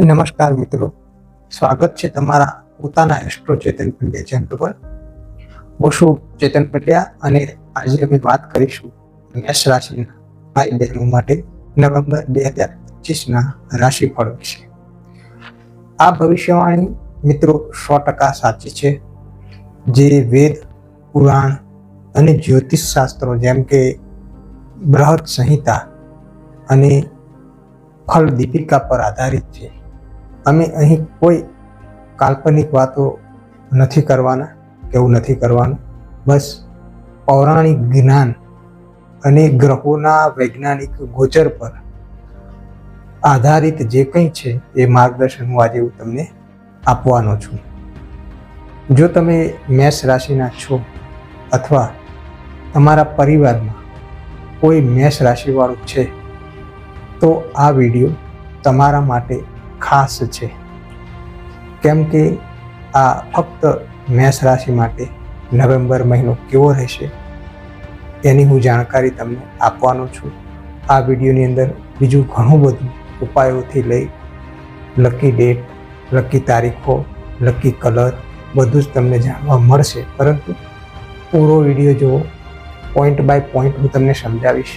નમસ્કાર મિત્રો. સ્વાગત છે તમારા પોતાના એસ્ટ્રો ચેતન પંડ્યા ચેનલ પર. હું છું ચેતન પંડ્યા અને આજે અમે વાત કરીશું મેષ રાશિના ભાઈ બહેનો માટે નવેમ્બર બે હજાર પચીસના રાશિફળ વિશે. આ ભવિષ્યવાણી મિત્રો સો ટકા સાચી છે. જે વેદ, પુરાણ અને જ્યોતિષ શાસ્ત્રો જેમ કે બૃહદ સંહિતા અને ફળ દીપિકા પર આધારિત છે. અમે અહીં કોઈ કાલ્પનિક વાતો નથી કરવાના, એવું નથી કરવાનું. બસ પૌરાણિક જ્ઞાન અને ગ્રહોના વૈજ્ઞાનિક ગોચર પર આધારિત જે કંઈ છે એ માર્ગદર્શન હું આજે હું તમને આપવાનો છું. જો તમે મેષ રાશિના છો અથવા તમારા પરિવારમાં કોઈ મેષ રાશિવાળું છે, તો આ વીડિયો તમારા માટે ખાસ છે. કેમ કે આ ફક્ત મેષ રાશિ માટે નવેમ્બર મહિનો કેવો રહેશે, એની હું જાણકારી તમને આપવાનો છું. આ વિડીયોની અંદર બીજું ઘણું બધું ઉપાયોથી લઈ લકી ડેટ, લકી તારીખો, લકી કલર બધું જ તમને જાણવા મળશે. પરંતુ પૂરો વીડિયો જુઓ પોઈન્ટ બાય પોઈન્ટ હું તમને સમજાવીશ.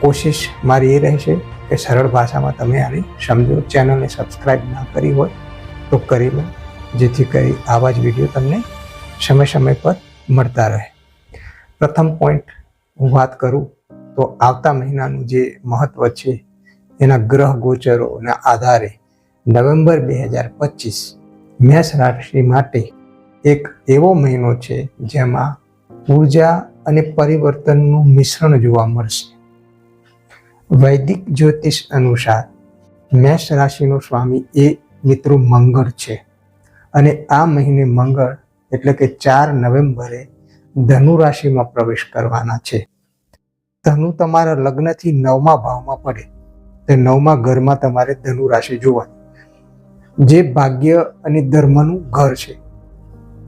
કોશિશ મારી એ રહેશે કે સરળ ભાષામાં તમે આને સમજો. ચેનલને સબસ્ક્રાઈબ ના કરી હોય તો કરી લો, જેથી કરી આવા જ વીડિયો તમને સમય સમય પર મળતા રહે. પ્રથમ પોઈન્ટ હું વાત કરું તો આવતા મહિનાનું જે મહત્વ છે, એના ગ્રહ ગોચરોના આધારે નવેમ્બર બે હજાર પચીસ મેષ રાશિ માટે એક એવો મહિનો છે જેમાં ઊર્જા અને પરિવર્તનનું મિશ્રણ જોવા મળશે. વૈદિક જ્યોતિષ અનુસાર મેષ રાશિનો સ્વામી એ મિત્રો મંગળ છે. અને આ મહિને મંગળ એટલે કે ચાર નવેમ્બરે ધનુ રાશિમાં પ્રવેશ કરવાના છે. ધનુ તમારા લગ્નથી નવમા ભાવમાં પડે. તે નવમા ઘરમાં તમારે ધનુ રાશિ જોવાની. જે ભાગ્ય અને ધર્મનું ઘર છે.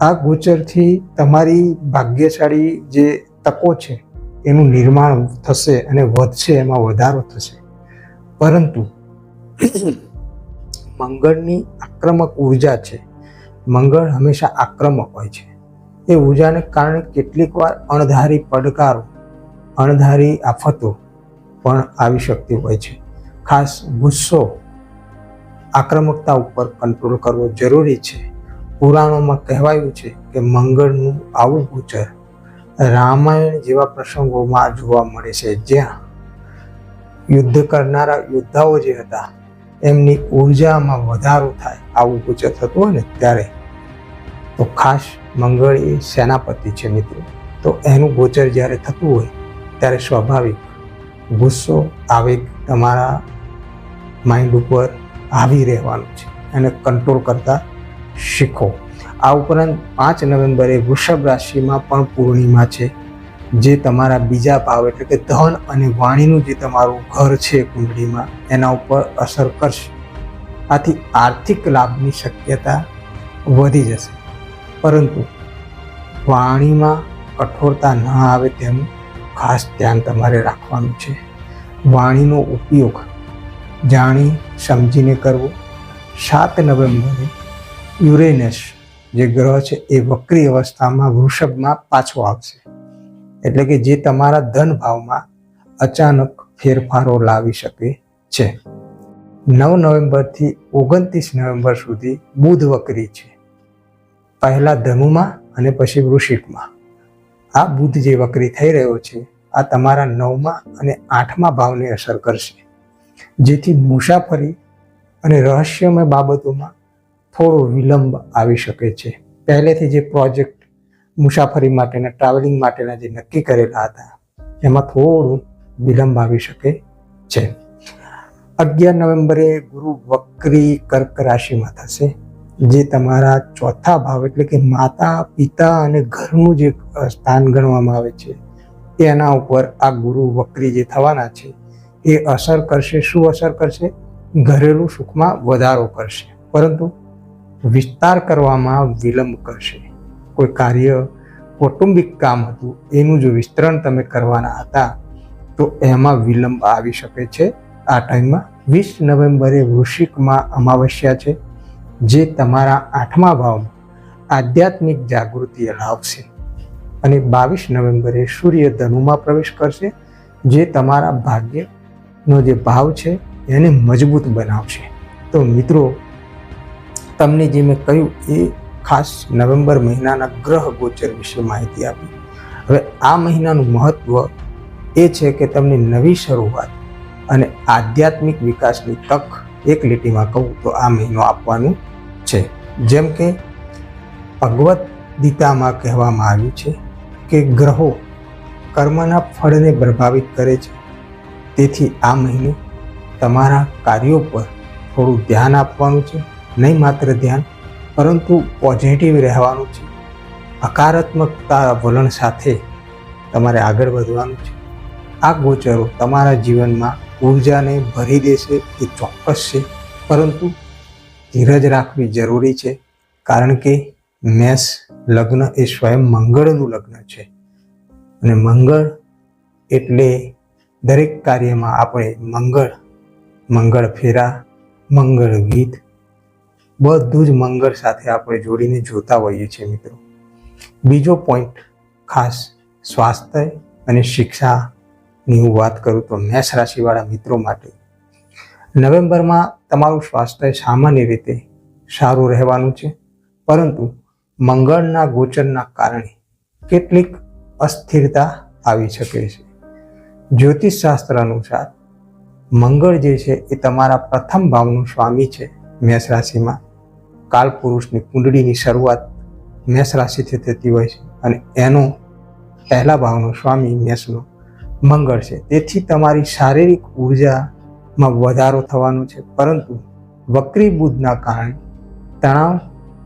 આ ગોચરથી તમારી ભાગ્યશાળી જે તકો છે એનું નિર્માણ થશે અને વધશે, એમાં વધારો થશે. પરંતુ મંગળની આક્રમક ઊર્જા છે. મંગળ હંમેશા આક્રમક હોય છે. એ ઉર્જાને કારણે કેટલીક વાર અણધારી પડકારો, અણધારી આફતો પણ આવી શકતી હોય છે. ખાસ ગુસ્સો આક્રમકતા ઉપર કંટ્રોલ કરવો જરૂરી છે. પુરાણોમાં કહેવાયું છે કે મંગળનું આવું ગોચર રામાયણ જેવા પ્રસંગોમાં જોવા મળે છે, જ્યાં યુદ્ધ કરનારા યોદ્ધાઓ જે હતા, એમની ઉર્જામાં વધારો થાય આવું ગોચર થતું હોય ને, ત્યારે તો ખાસ મંગળ એ સેનાપતિ છે મિત્રો. તો એનું ગોચર જ્યારે થતું હોય, ત્યારે સ્વાભાવિક ગુસ્સો આવેગ તમારા માઇન્ડ ઉપર આવી રહેવાનું છે એને કંટ્રોલ કરતા શીખો. આ ઉપરાંત પાંચ નવેમ્બરે વૃષભ રાશિમાં પણ પૂર્ણિમા છે. જે તમારા બીજા ભાવ એટલે કે ધન અને વાણીનું જે તમારું ઘર છે કુંડળીમાં, એના ઉપર અસર કરશે. આથી આર્થિક લાભની શક્યતા વધી જશે. પરંતુ વાણીમાં કઠોરતા ન આવે તેનું ખાસ ધ્યાન તમારે રાખવાનું છે. વાણીનો ઉપયોગ જાણી સમજીને કરવો. સાત નવેમ્બરે યુરેનસ જે ગ્રહ છે એ વક્રી અવસ્થામાં વૃષભમાં પાછો આવશે. એટલે કે જે તમારા ધન ભાવમાં અચાનક ફેરફારો લાવી શકે છે. નવ નવેમ્બરથી ઓગણત્રીસ નવેમ્બર સુધી બુધ વક્રી છે. પહેલા ધનુમાં અને પછી વૃશ્ચિકમાં. આ બુધ જે વક્રી થઈ રહ્યો છે, આ તમારા નવમા અને આઠમા ભાવને અસર કરશે. જેથી મુસાફરી અને રહસ્યમય બાબતોમાં થોડો વિલંબ આવી શકે છે. પહેલેથી જે પ્રોજેક્ટ મુસાફરી માટેના, ટ્રાવેલિંગ માટેના જે નક્કી કરેલા હતા, એમાં થોડું વિલંબ આવી શકે છે. અગિયાર નવેમ્બરે ગુરુ વક્રી કર્ક રાશિમાં થશે, જે તમારા ચોથા ભાવ એટલે કે માતા, પિતા અને ઘરનું જે સ્થાન ગણવામાં આવે છે એના ઉપર આ ગુરુ વક્રી જે થવાના છે, એ અસર કરશે. શું અસર કરશે? ઘરેલું સુખમાં વધારો કરશે. પરંતુ વિસ્તાર કરવામાં વિલંબ કરશે. કોઈ કાર્ય કૌટુંબિક કામ હતું, એનું જો વિસ્તરણ તમે કરવાના હતા, તો એમાં વિલંબ આવી શકે છે. આ ટાઈમમાં વીસ નવેમ્બરે વૃશ્ચિકમાં અમાવસ્યા છે, જે તમારા આઠમા ભાવમાં આધ્યાત્મિક જાગૃતિ લાવશે અને બાવીસ નવેમ્બરે સૂર્ય ધનુમાં પ્રવેશ કરશે, જે તમારા ભાગ્યનો જે ભાવ છે, એને મજબૂત બનાવશે. તો મિત્રો તમને જે મેં કહ્યું એ ખાસ નવેમ્બર મહિનાના ગ્રહ ગોચર વિશે માહિતી આપી. હવે આ મહિનાનું મહત્વ એ છે કે તમને નવી શરૂઆત અને આધ્યાત્મિક વિકાસની તક એક લીટીમાં કહું તો આ મહિનો આપવાનું છે. જેમ કે ભગવદ્ ગીતામાં કહેવામાં આવ્યું છે કે ગ્રહો કર્મના ફળને પ્રભાવિત કરે છે. તેથી આ મહિને તમારા કાર્યો પર થોડું ધ્યાન આપવાનું છે. નહીં માત્ર ધ્યાન, પરંતુ પોઝિટિવ રહેવાનું છે. હકારાત્મકતા વલણ સાથે તમારે આગળ વધવાનું છે. આ ગોચરો તમારા જીવનમાં ઉર્જાને ભરી દેશે એ ચોક્કસ છે, પરંતુ ધીરજ રાખવી જરૂરી છે, કારણ કે મેષ લગ્ન એ સ્વયં મંગળનું લગ્ન છે. અને મંગળ એટલે દરેક કાર્યમાં આપણે મંગળ મંગળ ફેરા, મંગળ ગીત બધું જ મંગળ સાથે આપણે જોડીને જોતા હોઈએ છીએ મિત્રો. બીજો પોઈન્ટ ખાસ સ્વાસ્થ્ય અને શિક્ષાની હું વાત કરું તો મેષ રાશિવાળા મિત્રો માટે. નવેમ્બરમાં તમારું સ્વાસ્થ્ય સામાન્ય રીતે સારું રહેવાનું છે, પરંતુ મંગળના ગોચરના કારણે કેટલીક અસ્થિરતા આવી શકે છે. જ્યોતિષ શાસ્ત્ર અનુસાર મંગળ જે છે એ તમારા પ્રથમ ભાવનું સ્વામી છે મેષ રાશિમાં. કાલ પુરુષની કુંડળીની શરૂઆત મેષ રાશિથી થતી હોય છે અને એનો પહેલા ભાવનો સ્વામી મેષનો મંગળ છે. તેથી તમારી શારીરિક ઉર્જામાં વધારો થવાનો છે, પરંતુ વક્રી બુદ્ધના કારણે તણાવ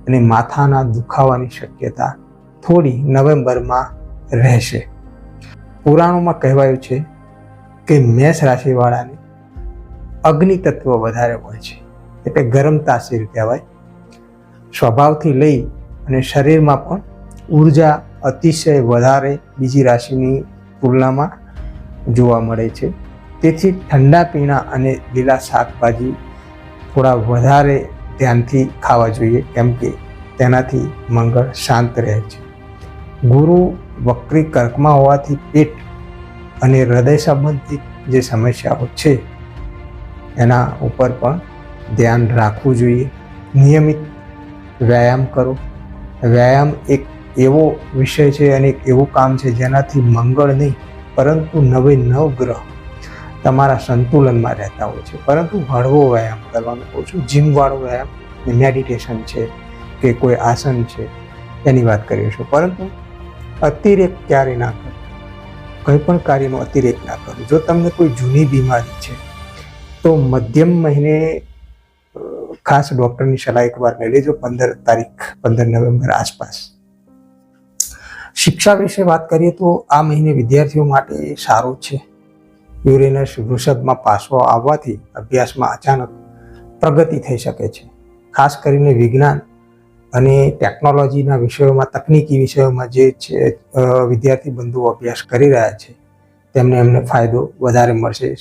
અને માથાના દુખાવાની શક્યતા થોડી નવેમ્બરમાં રહેશે. પુરાણોમાં કહેવાયું છે કે મેષ રાશિવાળાને અગ્નિ તત્વ વધારે હોય છે, એટલે ગરમ તાસીર કહેવાય. સ્વભાવથી લઈ અને શરીરમાં પણ ઊર્જા અતિશય વધારે બીજી રાશિની તુલનામાં જોવા મળે છે. તેથી ઠંડા પીણા અને લીલા શાકભાજી થોડા વધારે ધ્યાનથી ખાવા જોઈએ, કેમ કે તેનાથી મંગળ શાંત રહે છે. ગુરુ વક્રી કર્કમાં હોવાથી પેટ અને હૃદય સંબંધિત જે સમસ્યાઓ છે, એના ઉપર પણ ધ્યાન રાખવું જોઈએ. નિયમિત વ્યાયામ કરો. વ્યાયામ એક એવો વિષય છે અને એક એવું કામ છે જેનાથી મંગળ નહીં, પરંતુ નવે નવ ગ્રહ તમારા સંતુલનમાં રહેતા હોય છે. પરંતુ હળવો વ્યાયામ કરવાનું કહું છું. જીમવાળો વ્યાયામ મેડિટેશન છે કે કોઈ આસન છે એની વાત કરીએ છીએ. પરંતુ અતિરેક ક્યારે ના કરો. કંઈ પણ કાર્યનો અતિરેક ના કરો. જો તમને કોઈ જૂની બીમારી છે, તો મધ્યમ મહિને ખાસ ડૉક્ટરની સલાહ એકવાર લઈ લેજો પંદર તારીખ, પંદર નવેમ્બર આસપાસ. શિક્ષા વિશે વાત કરીએ તો આ મહિને વિદ્યાર્થીઓ માટે સારું છે. યુરેનસ વૃષભમાં પાછો આવવાથી અભ્યાસમાં અચાનક પ્રગતિ થઈ શકે છે. ખાસ કરીને વિજ્ઞાન અને ટેકનોલોજીના વિષયોમાં, તકનીકી વિષયોમાં જે છે વિદ્યાર્થી બંધુઓ અભ્યાસ કરી રહ્યા છે, તેમને એમને ફાયદો વધારે મળશે.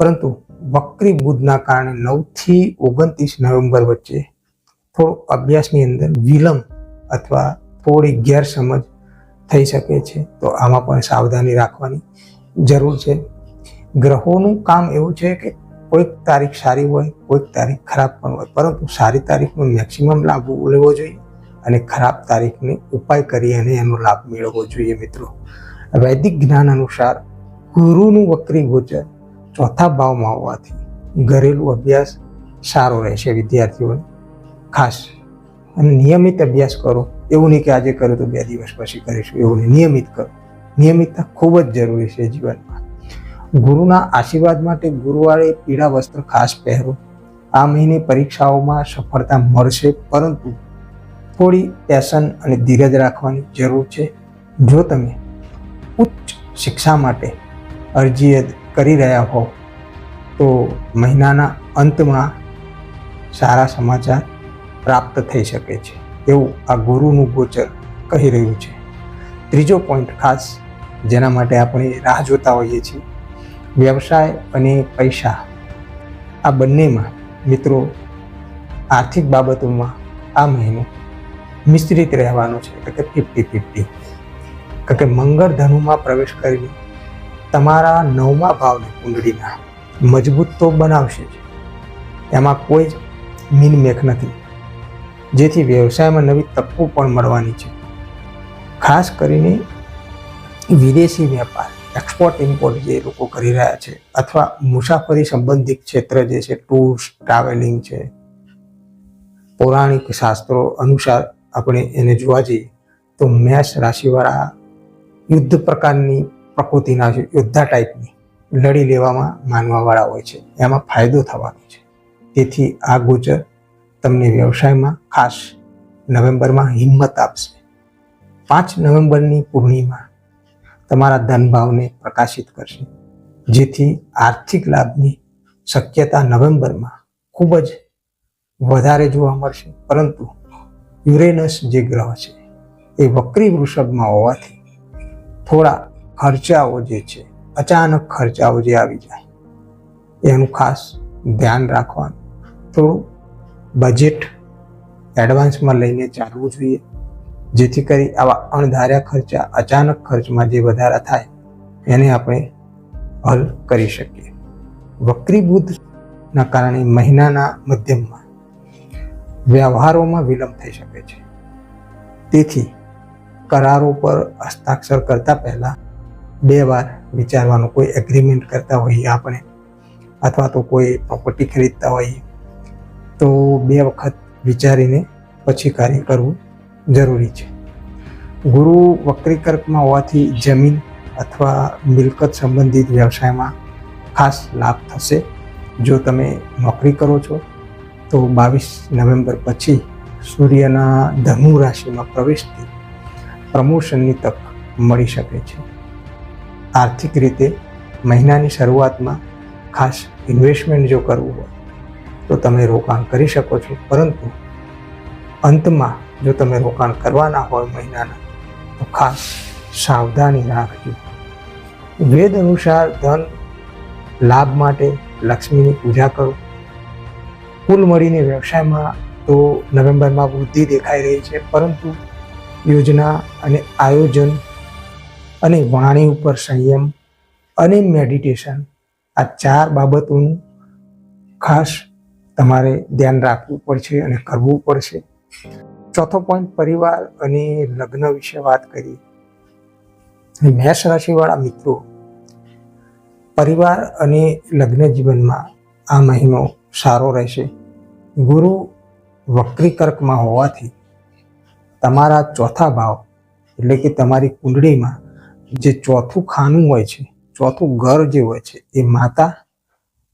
પરંતુ વક્રી બુદ્ધના કારણે નવથી ઓગણત્રીસ નવેમ્બર વચ્ચે થોડો અભ્યાસની અંદર વિલંબ અથવા થોડી ગેરસમજ થઈ શકે છે. તો આમાં પણ સાવધાની રાખવાની જરૂર છે. ગ્રહોનું કામ એવું છે કે કોઈક તારીખ સારી હોય, કોઈક તારીખ ખરાબ પણ હોય, પરંતુ સારી તારીખનો મેક્સિમમ લાભ લેવો જોઈએ અને ખરાબ તારીખને ઉપાય કરી અને એનો લાભ મેળવવો જોઈએ મિત્રો. વૈદિક જ્ઞાન અનુસાર ગુરુનું વક્રી ગોચર ચોથા ભાવમાં હોવાથી ઘરેલું અભ્યાસ સારો રહેશે વિદ્યાર્થીઓને. ખાસ અને નિયમિત અભ્યાસ કરો. એવું નહીં કે આજે કરો તો બે દિવસ પછી કરીશું, એવું નહીં. નિયમિત કરો. નિયમિતતા ખૂબ જ જરૂરી છે જીવનમાં. ગુરુના આશીર્વાદ માટે ગુરુવારે પીળા વસ્ત્ર ખાસ પહેરો. આ મહિને પરીક્ષાઓમાં સફળતા મળશે, પરંતુ થોડી પેશન અને ધીરજ રાખવાની જરૂર છે. જો તમે ઉચ્ચ શિક્ષા માટે અરજી કરી રહ્યા હો, તો મહિનાના અંતમાં સારા સમાચાર પ્રાપ્ત થઈ શકે છે. એવું આ ગુરુનું ગોચર કહી રહ્યું છે. ત્રીજો પોઈન્ટ ખાસ જેના માટે આપણે રાહ જોતા હોઈએ છીએ, વ્યવસાય અને પૈસા. આ બંનેમાં મિત્રો આર્થિક બાબતોમાં આ મહિનો મિશ્રિત રહેવાનો છે. એટલે કે ફિફ્ટી ફિફ્ટી કારણ કે મંગળ ધનુમાં પ્રવેશ કરીને તમારા નવમા ભાવને કુંડળીના મજબૂત તો બનાવશે જ. એમાં કોઈ જ મીનમેખ નથી, જેથી વ્યવસાયમાં નવી તકો પણ મળવાની છે. ખાસ કરીને વિદેશી વેપાર એક્સપોર્ટ ઇમ્પોર્ટ જે લોકો કરી રહ્યા છે, અથવા મુસાફરી સંબંધિત ક્ષેત્ર જે છે ટૂર્સ ટ્રાવેલિંગ છે. પૌરાણિક શાસ્ત્રો અનુસાર આપણે એને જોવા જઈએ, તો મેષ રાશિવાળા યુદ્ધ પ્રકારની પ્રકૃતિના યોદ્ધા ટાઈપની લડી લેવામાં માનવાવાળા હોય છે. એમાં ફાયદો થવાનો છે. તેથી આ ગોચર તમને વ્યવસાયમાં ખાસ નવેમ્બરમાં હિંમત આપશે. પાંચ નવેમ્બરની પૂર્ણિમા તમારા ધનભાવને પ્રકાશિત કરશે. જેથી આર્થિક લાભની શક્યતા નવેમ્બરમાં ખૂબ જ વધારે જોવા મળશે. પરંતુ યુરેનસ જે ગ્રહ છે, એ વક્રી વૃષભમાં હોવાથી થોડા ખર્ચાઓ જે છે, અચાનક ખર્ચાઓ જે આવી જાય, એનું ખાસ ધ્યાન રાખવાનું. થોડું બજેટ એડવાન્સમાં લઈને ચાલવું જોઈએ, જેથી કરી આવા અણધાર્યા ખર્ચા, અચાનક ખર્ચમાં જે વધારા થાય, એને આપણે હલ કરી શકીએ. વક્રી બુદ્ધના કારણે મહિનાના મધ્યમમાં વ્યવહારોમાં વિલંબ થઈ શકે છે. તેથી કરારો પર હસ્તાક્ષર કરતા પહેલા બે વાર વિચારવાનું, કોઈ એગ્રીમેન્ટ કરતા હોઈએ આપણે, અથવા તો કોઈ પ્રોપર્ટી ખરીદતા હોઈએ તો બે વખત વિચારીને પછી કાર્ય કરવું જરૂરી છે. ગુરુ વક્રીકર્કમાં હોવાથી જમીન અથવા મિલકત સંબંધિત વ્યવસાયમાં ખાસ લાભ થશે. જો તમે નોકરી કરો છો, તો બાવીસ નવેમ્બર પછી સૂર્યના ધનુ રાશિમાં પ્રવેશથી પ્રમોશનની તક મળી શકે છે. આર્થિક રીતે મહિનાની શરૂઆતમાં ખાસ ઇન્વેસ્ટમેન્ટ જો કરવું હોય, તો તમે રોકાણ કરી શકો છો. પરંતુ અંતમાં જો તમે રોકાણ કરવાના હોય મહિનાના, તો ખાસ સાવધાની રાખજો. વેદ અનુસાર ધન લાભ માટે લક્ષ્મીની પૂજા કરો. કુલ મળીને વ્યવસાયમાં તો નવેમ્બરમાં વૃદ્ધિ દેખાઈ રહી છે, પરંતુ યોજના અને આયોજન અને વાણી ઉપર સંયમ અને મેડિટેશન આ ચાર બાબતોનું ખાસ તમારે ધ્યાન રાખવું પડશે અને કરવું પડશે. ચોથો પોઈન્ટ પરિવાર અને લગ્ન વિશે વાત કરીએ. મેષ રાશિવાળા મિત્રો, પરિવાર અને લગ્ન જીવનમાં આ મહિનો સારો રહેશે. ગુરુ વક્રીકર્કમાં હોવાથી તમારા ચોથા ભાવ એટલે કે તમારી કુંડળીમાં જે ચોથું ખાનું હોય છે, ચોથું ઘર જે હોય છે, એ માતા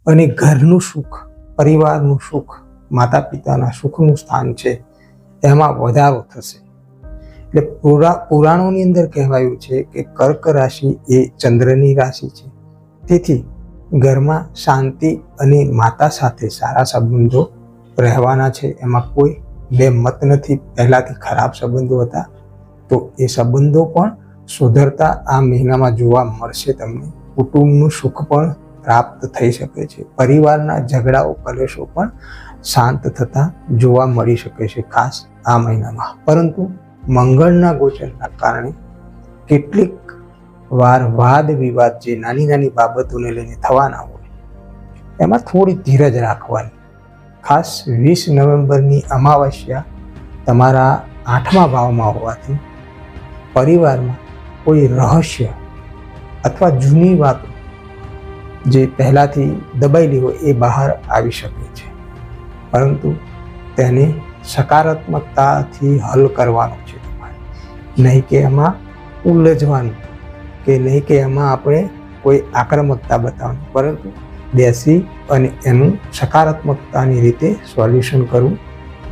અને ઘરનું સુખ, પરિવારનું સુખ માતા પિતાના સુખનું સ્થાન છે, એમાં વધારો થશે. એટલે પુરા, પુરાણોની અંદર કહેવાયું છે કે કર્ક રાશિ એ ચંદ્રની રાશિ છે. તેથી ઘરમાં શાંતિ અને માતા સાથે સારા સંબંધો રહેવાના છે. એમાં કોઈ બે મત નથી. પહેલાંથી ખરાબ સંબંધો હતા, તો એ સંબંધો પણ સુધરતા આ મહિનામાં જોવા મળશે તમને. કુટુંબનું સુખ પણ પ્રાપ્ત થઈ શકે છે. પરિવારના ઝઘડાઓ, કલેશો પણ શાંત થતા જોવા મળી શકે છે ખાસ આ મહિનામાં. પરંતુ મંગળના ગોચરના કારણે કેટલીક વાર વાદ વિવાદ જે નાની નાની બાબતોને લઈને થવાના હોય, એમાં થોડી ધીરજ રાખવાની. ખાસ વીસ નવેમ્બરની અમાવસ્યા તમારા આઠમા ભાવમાં હોવાથી પરિવારમાં કોઈ રહસ્ય અથવા જૂની વાતો જે પહેલાંથી દબાયેલી હોય એ બહાર આવી શકે છે. પરંતુ તેને સકારાત્મકતાથી હલ કરવાનું છે તમારે. નહીં કે એમાં ઉલझવાનું કે નહીં કે એમાં આપણે કોઈ આક્રમકતા બતાવવાની. પરંતુ બેસી અને એનું સકારાત્મકતાની રીતે સોલ્યુશન કરવું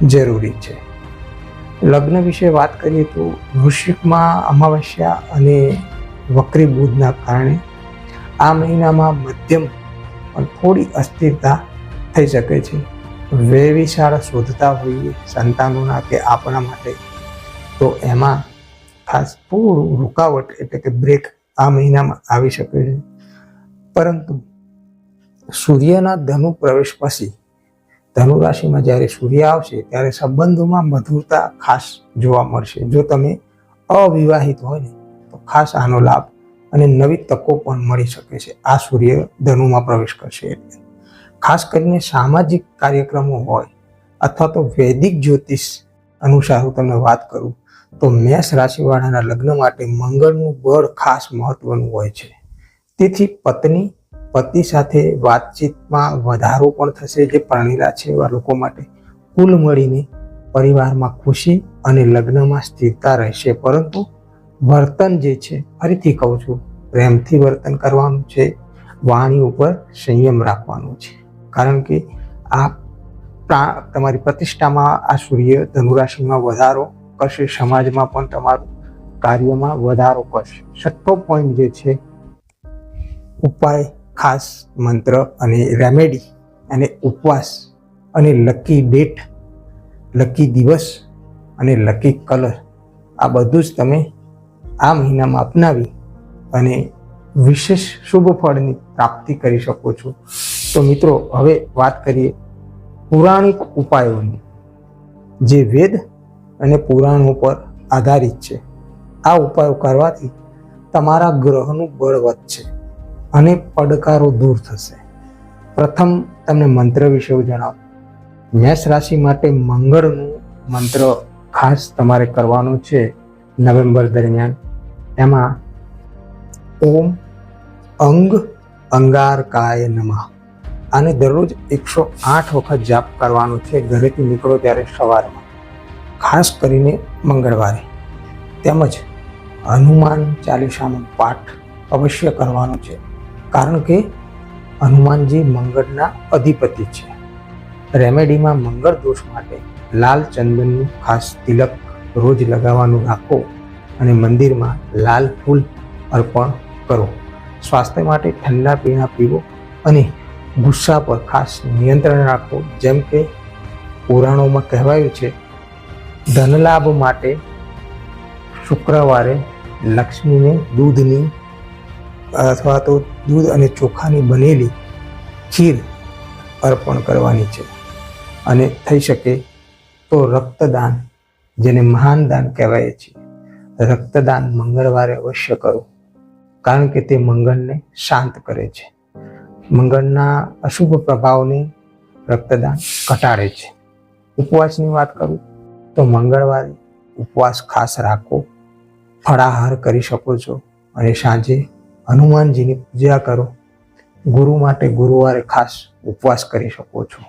જરૂરી છે. લગ્ન વિશે વાત કરીએ તો વૃશ્ચિકમાં અમાવસ્યા અને વક્રી બુધના કારણે આ મહિનામાં મધ્યમ પણ થોડી અસ્થિરતા થઈ શકે છે. વ્યવિશાળ શોધતા હોઈએ સંતાનોના કે આપણા માટે. તો એમાં ખાસ થોડું રૂકાવટ એટલે કે બ્રેક આ મહિનામાં આવી શકે છે. પરંતુ સૂર્યના ધનુ પ્રવેશ પછી ધનુ રાશિમાં જ્યારે સૂર્ય આવશે, ત્યારે સંબંધોમાં મધુરતા ખાસ જોવા મળશે. જો તમે અવિવાહિત હોય ને, તો ખાસ આનો લાભ અને નવી તકો પણ મળી શકે છે. આ સૂર્ય ધનુમાં પ્રવેશ કરશે એટલે. ખાસ કરીને સામાજિક કાર્યક્રમો હોય અથવા તો વૈદિક જ્યોતિષ અનુસાર હું તમને વાત કરું, તો મેષ રાશિવાળાના લગ્ન માટે મંગળનું બળ ખાસ મહત્વનું હોય છે. તેથી પત્ની પતિ સાથે વાતચીતમાં વધારો પણ થશે જે પરણેલા છે એવા લોકો માટે. કુલ મળીને પરિવારમાં ખુશી અને લગ્નમાં સ્થિરતા રહેશે. પરંતુ વર્તન જે છે, ફરીથી કહું છું, પ્રેમથી વર્તન કરવાનું છે, વાણી ઉપર સંયમ રાખવાનું છે. કારણ કે આ તમારી પ્રતિષ્ઠામાં આ સૂર્ય ધનુરાશિમાં વધારો કરશે, સમાજમાં પણ તમારું કાર્યમાં વધારો કરશે. છઠ્ઠો પોઈન્ટ જે છે, ઉપાય ખાસ મંત્ર અને રેમેડી અને ઉપવાસ અને લકી ડેટ લકી દિવસ અને લકી કલર. આ બધું જ તમે આ મહિનામાં અપનાવી અને વિશેષ શુભ ફળની પ્રાપ્તિ કરી શકો છો. તો મિત્રો, હવે વાત કરીએ પૌરાણિક ઉપાયોની. જે વેદ અને પુરાણો પર આધારિત છે. આ ઉપાયો કરવાથી તમારા ગ્રહનું બળ વધશે. અને પડકારો દૂર થશે. પ્રથમ, તમને મંત્ર વિશે હું જણાવું. મેષ રાશિ માટે મંગળનું મંત્ર ખાસ તમારે કરવાનું છે નવેમ્બર દરમિયાન. એમાં ઓમ, અંગ, અંગારકાય નમઃ. આને દરરોજ એકસો આઠ વખત જાપ કરવાનો છે ઘરેથી નીકળો ત્યારે સવારમાં. ખાસ કરીને મંગળવારે. તેમજ હનુમાન ચાલીસાનો પાઠ અવશ્ય કરવાનો છે. કારણ કે હનુમાનજી મંગળના અધિપતિ છે. રેમેડીમાં મંગળ દોષ માટે લાલ ચંદનનું ખાસ તિલક રોજ લગાવવાનું રાખો અને મંદિરમાં લાલ ફૂલ અર્પણ કરો. સ્વાસ્થ્ય માટે ઠંડા પીણા પીવો અને ગુસ્સા પર ખાસ નિયંત્રણ રાખો. જેમ કે પુરાણોમાં કહેવાયું છે, ધનલાભ માટે શુક્રવારે લક્ષ્મીને દૂધની અથવા તો દૂધ અને ચોખાની બનેલી ખીર અર્પણ કરવાની છે. અને થઈ શકે તો રક્તદાન, જેને મહાન દાન કહેવાય છે. રક્તદાન મંગળવારે અવશ્ય કરો, કારણ કે તે મંગળને શાંત કરે છે. મંગળના અશુભ પ્રભાવને રક્તદાન ઘટાડે છે. ઉપવાસની વાત કરું તો મંગળવારે ઉપવાસ ખાસ રાખો, ફળાહાર કરી શકો છો અને સાંજે હનુમાનજીની પૂજા કરો. ગુરુ માટે ગુરુવારે ખાસ ઉપવાસ કરી શકો છો.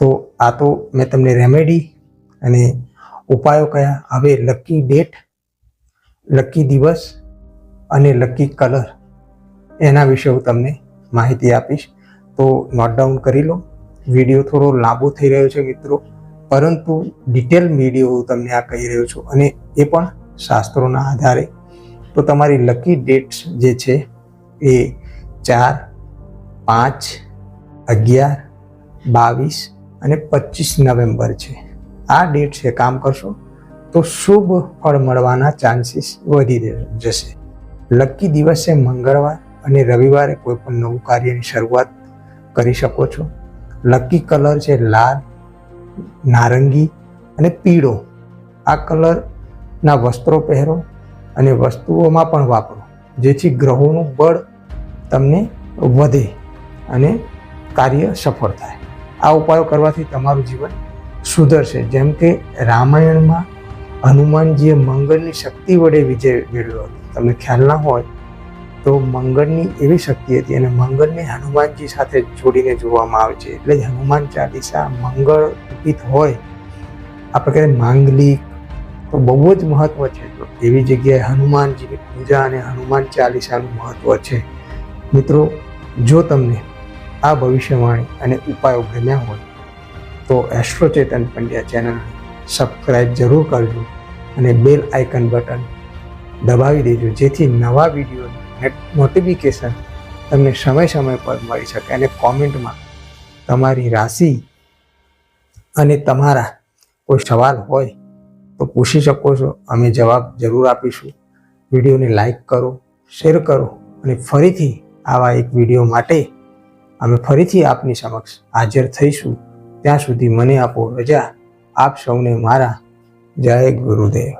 તો આ તો મેં તમને રેમેડી અને ઉપાયો કયા? હવે લકી ડેટ લકી દિવસ અને લકી કલર એના વિશે હું તમને માહિતી આપીશ. તો નોટ ડાઉન કરી લો. વીડિયો થોડો લાંબો થઈ રહ્યો છે મિત્રો, પરંતુ ડિટેલ વીડિયો હું તમને આ કહી રહ્યો છું અને એ પણ શાસ્ત્રોના આધારે તો તમારી લકી ડેટ્સ જે છે એ ચાર, પાંચ, અગિયાર, બાવીસ અને પચીસ નવેમ્બર છે. આ ડેટ છે, કામ કરશો તો શુભ ફળ મળવાના ચાન્સીસ વધી જશે. લકી દિવસે મંગળવાર અને રવિવારે કોઈ પણ નવું કાર્યની શરૂઆત કરી શકો છો. લકી કલર છે લાલ, નારંગી અને પીળો. આ કલરના વસ્ત્રો પહેરો. અને વસ્તુઓમાં પણ વાપરો, જેથી ગ્રહોનું બળ તમને વધે અને કાર્ય સફળ થાય. આ ઉપાયો કરવાથી તમારું જીવન સુધરશે. જેમ કે રામાયણમાં હનુમાનજીએ મંગળની શક્તિ વડે વિજય મેળવ્યો હતો. તમને ખ્યાલ ના હોય તો મંગળની એવી શક્તિ હતી અને મંગળને હનુમાનજી સાથે જોડીને જોવામાં આવે છે. એટલે હનુમાન ચાલીસા મંગળ ગીત હોય. આપણે કહીએ માંગલિક તો બહુ જ મહત્વ છે. એવી જગ્યાએ હનુમાનજીની પૂજા અને હનુમાન ચાલીસાનું મહત્વ છે. મિત્રો, જો તમને આ ભવિષ્યવાણી અને ઉપાયો ગમ્યા હોય, તો એસ્ટ્રોચેતન પંડ્યા ચેનલને સબસ્ક્રાઈબ જરૂર કરજો અને બેલ આઇકન બટન દબાવી દેજો, જેથી નવા વિડીયોની નોટિફિકેશન તમને સમય સમય પર મળી શકે અને કોમેન્ટમાં તમારી રાશિ અને તમારા કોઈ સવાલ હોય તો પૂછી શકો છો. અમે જવાબ જરૂર આપીશું. વિડીયોને લાઈક કરો, શેર કરો અને ફરીથી આવા એક વીડિયો માટે અમે ફરીથી આપની સમક્ષ હાજર થઈશું. ત્યાં સુધી મને આપો રજા. આપ સૌને મારા જય ગુરુદેવ.